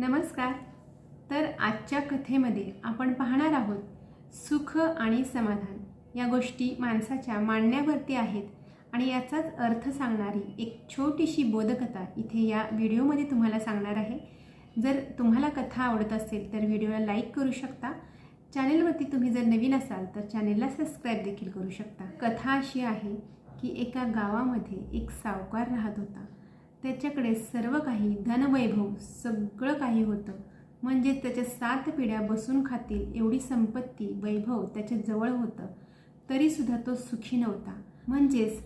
नमस्कार. तर आजच्या कथेमध्ये आपण पाहणार आहोत सुख आणि समाधान या गोष्टी माणसाच्या मांडण्यावरती आहेत आणि याचाच अर्थ सांगणारी एक छोटीशी बोधकथा इथे या व्हिडिओमध्ये तुम्हाला सांगणार आहे. जर तुम्हाला कथा आवडत असेल तर व्हिडिओला लाईक करू शकता. चॅनेलवरती तुम्ही जर नवीन असाल तर चॅनेलला सबस्क्राईब देखील करू शकता. कथा अशी आहे की एका गावामध्ये एक सावकार राहत होता. त्याच्याकडे सर्व काही धनवैभव सगळं काही होतं. म्हणजे त्याच्या सात पिढ्या बसून खातील एवढी संपत्ती वैभव त्याच्याजवळ होतं. तरीसुद्धा तो सुखी नव्हता. म्हणजेच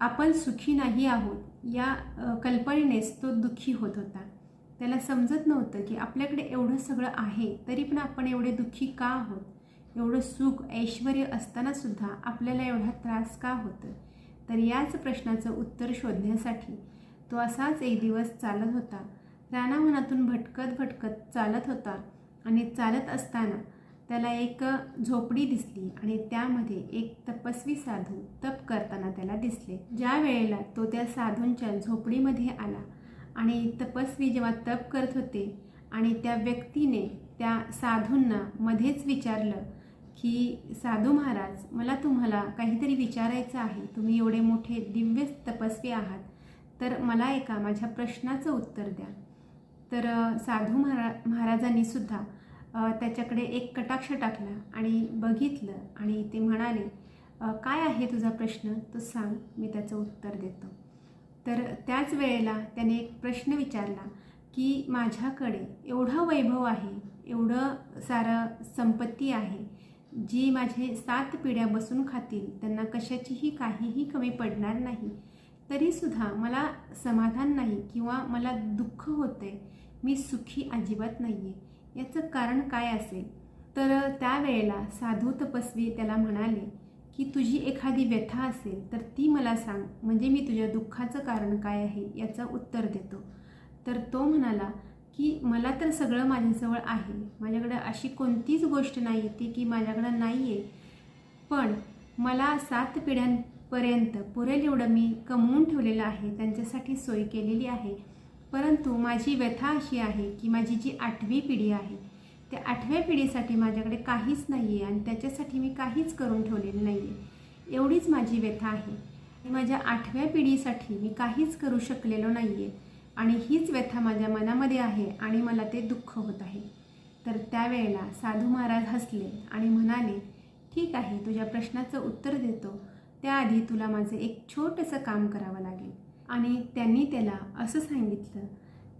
आपण सुखी नाही आहोत या कल्पनेनेच तो दुःखी होत होता. त्याला समजत नव्हतं की आपल्याकडे एवढं सगळं आहे तरी पण आपण एवढे दुःखी का आहोत? एवढं सुख ऐश्वर असतानासुद्धा आपल्याला एवढा त्रास का होतं तर याच प्रश्नाचं उत्तर शोधण्यासाठी तो असाच एक दिवस चालत होता. राणा मनातून भटकत भटकत चालत होता आणि चालत असताना त्याला एक झोपडी दिसली आणि त्यामध्ये एक तपस्वी साधू तप करताना त्याला दिसले. ज्या वेळेला तो त्या साधूंच्या झोपडीमध्ये आला आणि तपस्वी जेव्हा तप करत होते आणि त्या व्यक्तीने त्या साधूंना मध्येच विचारलं की साधू महाराज मला तुम्हाला काहीतरी विचारायचं आहे. तुम्ही एवढे मोठे दिव्य तपस्वी आहात. तर मला एका माझ्या प्रश्नाचं उत्तर द्या. तर साधू महारा महाराजांनी सुद्धा त्याच्याकडे एक कटाक्ष टाकला आणि बघितलं आणि ते म्हणाले काय आहे तुझा प्रश्न? तो सांग मी त्याचं उत्तर देतो. तर त्याच वेळेला त्याने एक प्रश्न विचारला की माझ्याकडे एवढं वैभव आहे एवढं सारं संपत्ती आहे जी माझे सात पिढ्या बसून खातील त्यांना कशाचीही काहीही कमी पडणार नाही. तरीसुद्धा मला समाधान नाही किंवा मला दुःख होते मी सुखी अजिबात नाही आहे याचं कारण काय असेल? तर त्यावेळेला साधू तपस्वी त्याला म्हणाले की तुझी एखादी व्यथा असेल तर ती मला सांग. म्हणजे मी तुझ्या दुःखाचं कारण काय आहे याचं उत्तर देतो. तर तो म्हणाला की मला तर सगळं माझ्याजवळ आहे. माझ्याकडं अशी कोणतीच गोष्ट नाही ती की माझ्याकडं नाही आहे पण मला सात पर्यंत पुरेल एवढं मी कमवून ठेवलेलं आहे त्यांच्यासाठी सोय केलेली आहे. परंतु माझी व्यथा अशी आहे की माझी जी आठवी पिढी आहे त्या आठव्या पिढीसाठी माझ्याकडे काहीच नाही आहे आणि त्याच्यासाठी मी काहीच करून ठेवलेलं नाही आहे एवढीच माझी व्यथा आहे. माझ्या आठव्या पिढीसाठी मी काहीच करू शकलेलो नाही आहे आणि हीच व्यथा माझ्या मनामध्ये आहे आणि मला ते दुःख होत आहे. तर त्यावेळेला साधू महाराज हसले आणि म्हणाले ठीक आहे तुझ्या प्रश्नाचं उत्तर देतो. त्याआधी तुला माझं एक छोटंसं काम करावं लागेल. आणि त्यांनी त्याला असं सांगितलं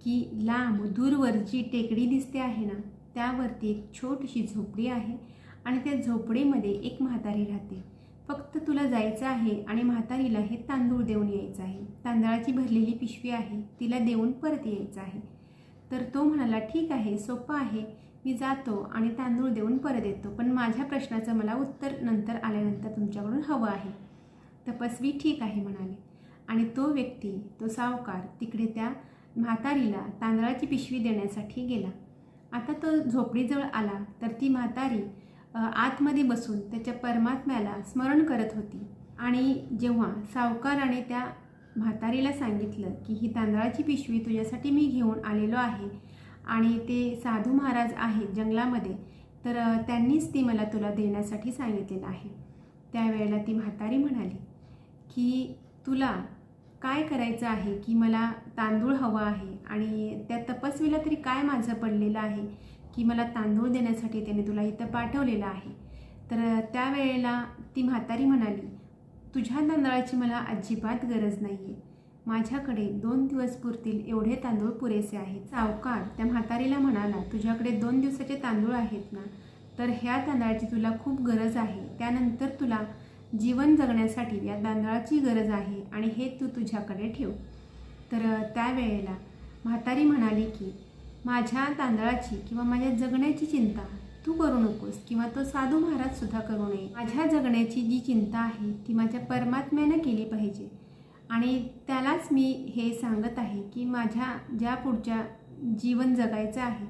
की लांब दूरवर जी टेकडी दिसते आहे ना त्यावरती एक छोटीशी झोपडी आहे आणि त्या झोपडीमध्ये एक म्हातारी राहते. फक्त तुला जायचं आहे आणि म्हातारीला हे तांदूळ देऊन यायचं आहे. तांदळाची भरलेली पिशवी आहे तिला देऊन परत यायचं आहे. तर तो म्हणाला ठीक आहे सोपं आहे. मी जातो आणि तांदूळ देऊन परत येतो. पण माझ्या प्रश्नाचं मला उत्तर नंतर आल्यानंतर तुमच्याकडून हवं आहे. तपस्वी ठीक आहे म्हणाले. आणि तो व्यक्ती तो सावकार तिकडे त्या म्हातारीला तांदळाची पिशवी देण्यासाठी गेला. आता तो झोपडीजवळ आला तर ती म्हातारी आतमध्ये बसून त्याच्या परमात्म्याला स्मरण करत होती. आणि जेव्हा सावकाराने त्या म्हातारीला सांगितलं की ही तांदळाची पिशवी तुझ्यासाठी मी घेऊन आलेलो आहे आणि ते साधू महाराज आहेत जंगलामध्ये तर त्यांनीच ती मला तुला देण्यासाठी सांगितलेलं आहे. त्यावेळेला ती म्हातारी म्हणाली की तुला काय करायचं आहे की मला तांदूळ हवा आहे? आणि त्या तपस्वीला तरी काय माझं पडलेलं आहे की मला तांदूळ देण्यासाठी त्याने तुला इथं पाठवलेलं आहे? तर त्यावेळेला ती म्हातारी म्हणाली तुझ्या तांदळाची मला अजिबात गरज नाही आहे माझ्याकडे दोन दिवस पुरतील एवढे तांदूळ पुरेसे आहेत. सावकार त्या म्हातारीला म्हणाला तुझ्याकडे दोन दिवसाचे तांदूळ आहेत ना? तर ह्या तांदळाची तुला खूप गरज आहे. त्यानंतर तुला जीवन जगण्यासाठी या तांदळाची गरज आहे आणि हे तू तुझ्याकडे ठेव. तर त्यावेळेला म्हातारी म्हणाली की माझ्या तांदळाची किंवा माझ्या जगण्याची चिंता तू करू नकोस किंवा तो साधू महाराजसुद्धा करू नये. माझ्या जगण्याची जी चिंता आहे ती माझ्या परमात्म्यानं केली पाहिजे. आणि त्यालाच मी हे सांगत आहे की माझ्या ज्या पुढच्या जीवन जगायचं आहे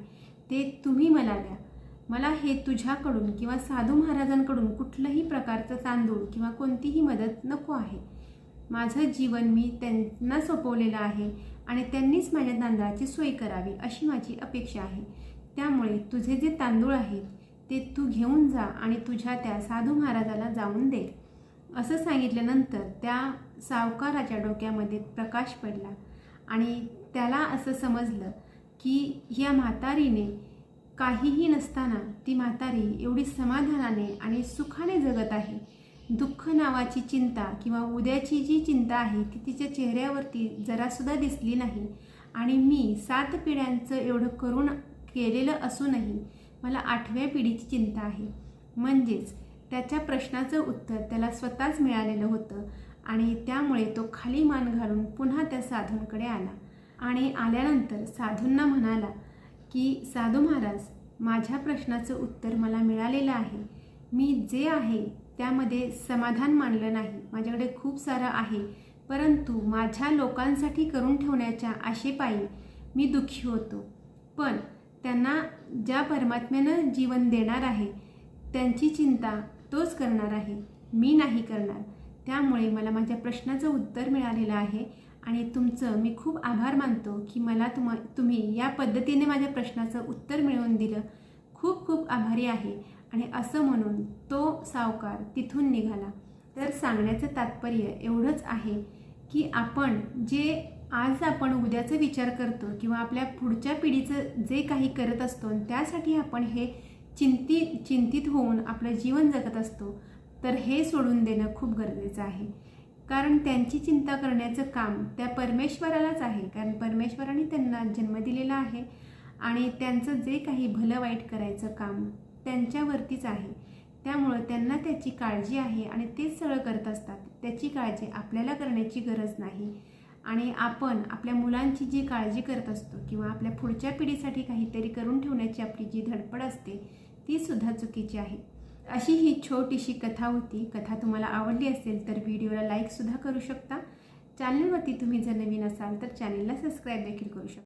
ते तुम्ही मला द्या. मला हे तुझ्याकडून किंवा साधू महाराजांकडून कुठलंही प्रकारचं तांदूळ किंवा कोणतीही मदत नको आहे. माझं जीवन मी त्यांना सोपवलेलं आहे आणि त्यांनीच माझ्या तांदळाची सोय करावी अशी माझी अपेक्षा आहे. त्यामुळे तुझे जे तांदूळ आहेत ते तू घेऊन जा आणि तुझ्या त्या साधू महाराजाला जाऊन दे. असं सांगितल्यानंतर त्या सावकाराच्या डोक्यामध्ये प्रकाश पडला आणि त्याला असं समजलं की या म्हातारीने काहीही नसताना ती म्हातारी एवढी समाधानाने आणि सुखाने जगत आहे. दुःख नावाची चिंता किंवा उद्याची जी चिंता आहे ती तिच्या चेहऱ्यावरती जरासुद्धा दिसली नाही. आणि मी सात पिढ्यांचं एवढं करून केलेलं असूनही मला आठव्या पिढीची चिंता आहे. म्हणजेच त्याच्या प्रश्नाचं उत्तर त्याला स्वतःच मिळालेलं होतं आणि त्यामुळे तो खाली मान घालून पुन्हा त्या साधूंकडे आला. आणि आल्यानंतर साधूंना म्हणाला की साधू महाराज माझ्या प्रश्नाचं उत्तर मला मिळालेलं आहे. मी जे आहे त्यामध्ये समाधान मानलं नाही. माझ्याकडे खूप सारं आहे. परंतु माझ्या लोकांसाठी करून ठेवण्याच्या आशेपायी मी दुःखी होतो. पण त्यांना ज्या परमात्म्यानं जीवन देणार आहे त्यांची चिंता तोच करणार आहे. मी नाही करणार. त्यामुळे मला माझ्या प्रश्नाचं उत्तर मिळालेलं आहे. आणि तुमचं मी खूप आभार मानतो की मला तुम तुम्ही या पद्धतीने माझ्या प्रश्नाचं उत्तर मिळवून दिलं. खूप खूप आभारी आहे. आणि असं म्हणून तो सावकार तिथून निघाला. तर सांगण्याचं तात्पर्य एवढंच आहे की आपण जे आज आपण उद्याचा विचार करतो किंवा आपल्या पुढच्या पिढीचं जे काही करत असतो त्यासाठी आपण हे चिंती चिंतित होऊन आपलं जीवन जगत असतो तर हे सोडून देणं खूप गरजेचं आहे. कारण त्यांची चिंता करण्याचं काम त्या परमेश्वरालाच आहे. कारण परमेश्वराने त्यांना जन्म दिलेला आहे आणि त्यांचं जे काही भलं वाईट करायचं काम त्यांच्यावरतीच आहे. त्यामुळं त्यांना त्याची काळजी आहे आणि तेच सगळं करत असतात. त्याची काळजी आपल्याला करण्याची गरज नाही. आणि आपण आपल्या मुलांची जी काळजी करत असतो किंवा आपल्या पुढच्या पिढीसाठी काहीतरी करून ठेवण्याची आपली जी धडपड असते ती सुद्धा चुकीची आहे. अशी ही छोटीशी कथा होती. कथा तुम्हाला आवडली असेल तर व्हिडिओला लाईकसुद्धा करू शकता. चॅनलवरती तुम्ही जर नवीन असाल तर चॅनलला सबस्क्राईब देखील करू शकता.